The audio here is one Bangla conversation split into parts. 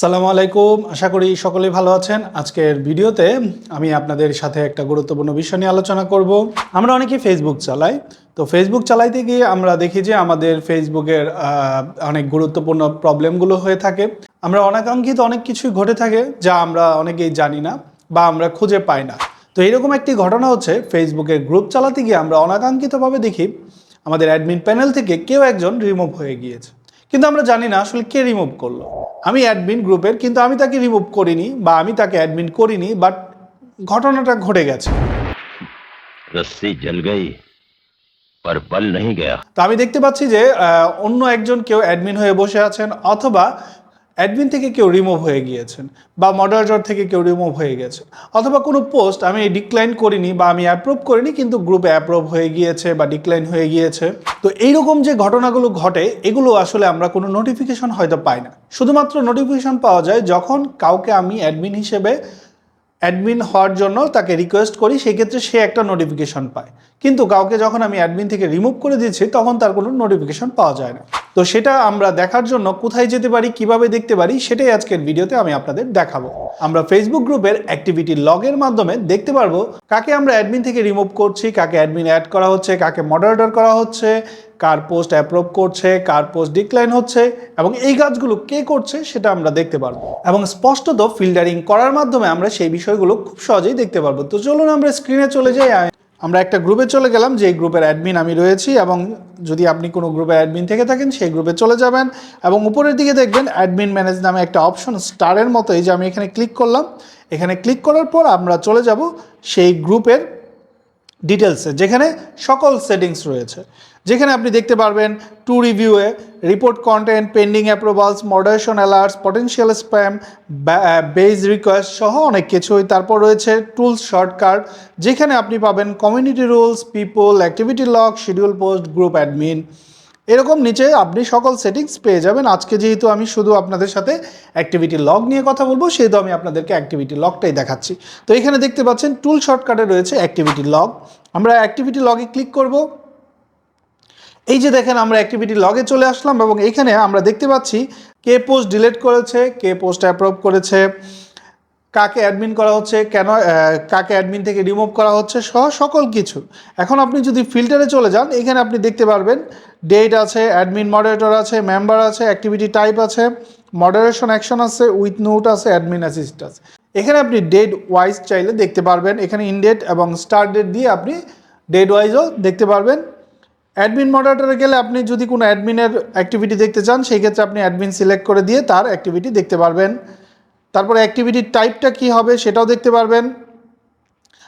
সালামু আলাইকুম। আশা করি সকলেই ভালো আছেন। আজকের ভিডিওতে আমি আপনাদের সাথে একটা গুরুত্বপূর্ণ বিষয় নিয়ে আলোচনা করব। আমরা অনেকেই ফেসবুক চালাই। তো ফেসবুক চালাইতে গিয়ে আমরা দেখি যে আমাদের ফেসবুকের অনেক গুরুত্বপূর্ণ প্রবলেমগুলো হয়ে থাকে। আমরা অনাকাঙ্ক্ষিত অনেক কিছুই ঘটে থাকে যা আমরা অনেকেই জানি না বা আমরা খুঁজে পাই না। তো এরকম একটি ঘটনা হচ্ছে ফেসবুকের গ্রুপ চালাতে গিয়ে আমরা অনাকাঙ্ক্ষিতভাবে দেখি, আমাদের অ্যাডমিন প্যানেল থেকে কেউ একজন রিমুভ হয়ে গিয়েছে। কিন্তু আমরা জানি না আসলে কে রিমুভ করলো আমি অ্যাডমিন গ্রুপের কিন্তু আমি তাকে রিমুভ করিনি বা আমি তাকে অ্যাডমিন করিনি বাট ঘটনাটা ঘটে গেছে रस्सी जल गई पर बल नहीं गया তো আমি দেখতে পাচ্ছি যে আহ, অন্য একজন কেউ অ্যাডমিন হয়ে বসে আছেন অথবা অ্যাডমিন থেকে কেউ রিমুভ হয়ে গিয়েছেন বা মডারেটর থেকে কেউ রিমুভ হয়ে গেছে অথবা কোনো পোস্ট আমি ডিক্লাইন করিনি বা আমি অ্যাপ্রুভ করিনি কিন্তু গ্রুপে অ্যাপ্রুভ হয়ে গিয়েছে বা ডিক্লাইন হয়ে গিয়েছে। তো এইরকম যে ঘটনাগুলো ঘটে, এগুলো আসলে আমরা কোনো নোটিফিকেশন হয়তো পাই না। শুধুমাত্র নোটিফিকেশন পাওয়া যায় যখন কাউকে আমি অ্যাডমিন হিসেবে অ্যাডমিন হওয়ার জন্য তাকে রিকোয়েস্ট করি, সেই ক্ষেত্রে সে একটা নোটিফিকেশন পায়। কিন্তু কাউকে যখন আমি অ্যাডমিন থেকে রিমুভ করে দিচ্ছি তখন তার কোনো নোটিফিকেশন পাওয়া যায় না। তো সেটা আমরা দেখার জন্য কোথায় যেতে পারি, কীভাবে দেখতে পারি, সেটাই আজকের ভিডিওতে আমি আপনাদের দেখাবো। আমরা ফেসবুক গ্রুপের অ্যাক্টিভিটি লগের মাধ্যমে দেখতে পারব কাকে আমরা অ্যাডমিন থেকে রিমুভ করছি, কাকে অ্যাডমিন অ্যাড করা হচ্ছে, কাকে মডারেটর করা হচ্ছে, কার পোস্ট অ্যাপ্রুভ করছে, কার পোস্ট ডিক্লাইন হচ্ছে এবং এই কাজগুলো কে করছে সেটা আমরা দেখতে পারব। এবং স্পষ্টত ফিল্টারিং করার মাধ্যমে আমরা সেই বিষয়গুলো খুব সহজেই দেখতে পারব। তো চলুন আমরা স্ক্রিনে চলে যাই আমরা একটা গ্রুপে চলে গেলাম যে গ্রুপের অ্যাডমিন আমি রয়েছি এবং যদি আপনি কোনো গ্রুপের অ্যাডমিন থেকে থাকেন, সেই গ্রুপে চলে যাবেন এবং উপরের দিকে দেখবেন অ্যাডমিন ম্যানেজ নামে একটা অপশন স্টারের মতো এই যে আমি এখানে ক্লিক করলাম। এখানে ক্লিক করার পর আমরা চলে যাব সেই গ্রুপের ডিটেলসে যেখানে সকল সেটিংস রয়েছে। যেখানে আপনি দেখতে পারবেন to রিভিউয়ে report content pending approvals moderation alerts potential spam badge request সহ অনেক কিছুই। তারপর রয়েছে টুলস শর্টকাট যেখানে আপনি পাবেন community rules people activity log schedule post group admin এরকম নিচে আপনি সকল সেটিংস পেয়ে যাবেন। আজকে যেহেতু আমি শুধু আপনাদের সাথে অ্যাক্টিভিটি লগ নিয়ে কথা বলব, সেহেতু আমি আপনাদেরকে অ্যাক্টিভিটি লগটাই দেখাচ্ছি। তো এখানে দেখতে পাচ্ছেন টুল শর্টকাটে রয়েছে অ্যাক্টিভিটি লগ আমরা অ্যাক্টিভিটি লগে ক্লিক করব। এই যে দেখেন, আমরা অ্যাক্টিভিটি লগে চলে আসলাম এবং এখানে আমরা দেখতে পাচ্ছি, কে পোস্ট ডিলিট করেছে, কে পোস্ট অ্যাপ্রুভ করেছে। কাকে অ্যাডমিন করা হচ্ছে, কেন কাকে অ্যাডমিন থেকে রিমুভ করা হচ্ছে সহ সকল কিছু। এখন আপনি যদি ফিল্টারে চলে যান, এখানে আপনি দেখতে পারবেন ডেট আছে অ্যাডমিন মডারেটর আছে মেম্বার আছে অ্যাক্টিভিটি টাইপ আছে মডারেশন অ্যাকশন আছে উইথ নোট আছে অ্যাডমিন অ্যাসিস্ট আছে। এখানে আপনি ডেট ওয়াইজ চাইলে দেখতে পারবেন, এখানে ইনডেট এবং স্টার ডেট দিয়ে আপনি ডেট ওয়াইজও দেখতে পারবেন। অ্যাডমিন মডারেটরে গেলে আপনি যদি কোনো অ্যাডমিনের অ্যাক্টিভিটি দেখতে চান, সেই ক্ষেত্রে আপনি অ্যাডমিন সিলেক্ট করে দিয়ে তার অ্যাক্টিভিটি দেখতে পারবেন। তারপরে অ্যাক্টিভিটির টাইপটা কি হবে সেটাও দেখতে পারবেন।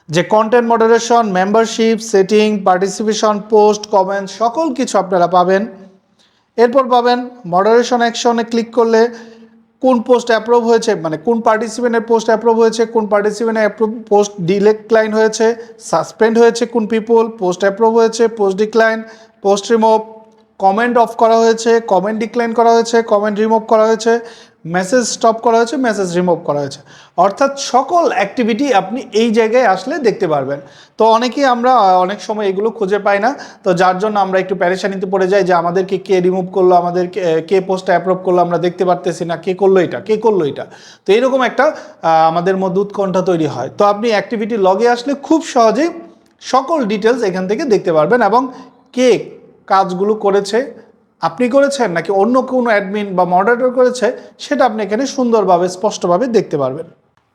যে content moderation membership setting participation post comment সকল কিছু আপনারা পাবেন। এরপর পাবেন মডারেশন অ্যাকশনে ক্লিক করলে কোন পোস্ট অ্যাপ্রুভ হয়েছে মানে কোন পার্টিসিপেন্টের পোস্ট অ্যাপ্রুভ হয়েছে, কোন পার্টিসিপেন্টের অ্যাপ্রুভ পোস্ট ডিক্লাইন হয়েছে সাসপেন্ড হয়েছে কোন পিপল পোস্ট অ্যাপ্রুভ হয়েছে post decline post remove comment off করা হয়েছে কমেন্ট ডিক্লাইন করা হয়েছে কমেন্ট রিমুভ করা হয়েছে। মেসেজ স্টপ করা হয়েছে মেসেজ রিমুভ করা হয়েছে। অর্থাৎ সকল অ্যাক্টিভিটি আপনি এই জায়গায় আসলে দেখতে পারবেন। তো অনেকেই আমরা, অনেক সময় এগুলো খুঁজে পাই না। তো যার জন্য আমরা একটু প্যারেশানিতে পড়ে যাই যে আমাদেরকে কে রিমুভ করল আমাদের কে পোস্টটা অ্যাপ্রুভ করল, আমরা দেখতে পারতেছি না, কে করল এটা, কে করল এটা। তো এরকম একটা আমাদের মধ্যে উৎকণ্ঠা তৈরি হয়। তো আপনি অ্যাক্টিভিটি লগে আসলে খুব সহজেই সকল ডিটেলস এখান থেকে দেখতে পারবেন এবং কে কাজগুলো করেছে আপনি করেছেন নাকি অন্য কোনো অ্যাডমিন বা মডারেটর করেছে, সেটা আপনি এখানে সুন্দরভাবে, স্পষ্টভাবে দেখতে পারবেন।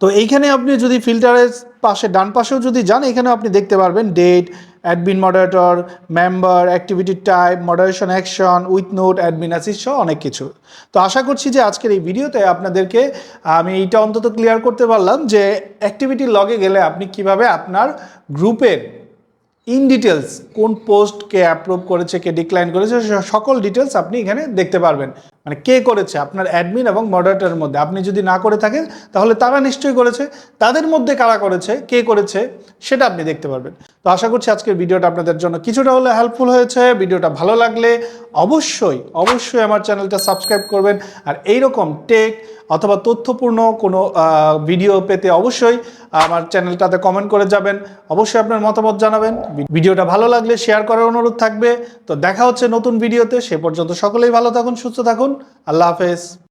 তো এইখানে আপনি যদি ফিল্টারের পাশে, ডান পাশেও যদি যান এখানে আপনি দেখতে পারবেন date admin moderator member activity type moderation action with note admin assist সহ অনেক কিছু। তো আশা করছি যে আজকের এই ভিডিওতে আপনাদেরকে আমি এইটা অন্তত ক্লিয়ার করতে পারলাম যে অ্যাক্টিভিটি লগে গেলে আপনি কীভাবে আপনার গ্রুপের ইন ডিটেলস কোন পোস্টকে অ্যাপ্রুভ করেছে, কে ডিক্লাইন করেছে সকল ডিটেলস আপনি এখানে দেখতে পারবেন। মানে কে করেছে? আপনার অ্যাডমিন এবং মডারেটরের মধ্যে। আপনি যদি না করে থাকেন, তাহলে তারা নিশ্চয়ই করেছে। তাদের মধ্যে কারা করেছে? কে করেছে? সেটা আপনি দেখতে পারবেন। তো আশা করছি আজকের ভিডিওটা আপনাদের জন্য কিছুটা হলে হেল্পফুল হয়েছে। ভিডিওটা ভালো লাগলে অবশ্যই অবশ্যই আমার চ্যানেলটা সাবস্ক্রাইব করবেন। আর এইরকম টেক অথবা তথ্যপূর্ণ কোনো ভিডিও পেতে অবশ্যই আমার চ্যানেলটাতে কমেন্ট করে যাবেন। অবশ্যই আপনার মতামত জানাবেন। ভিডিওটা ভালো লাগলে শেয়ার করার অনুরোধ থাকবে। তো দেখা হচ্ছে নতুন ভিডিওতে সে পর্যন্ত সকলেই ভালো থাকুন, সুস্থ থাকুন। আল্লাহ হাফেজ।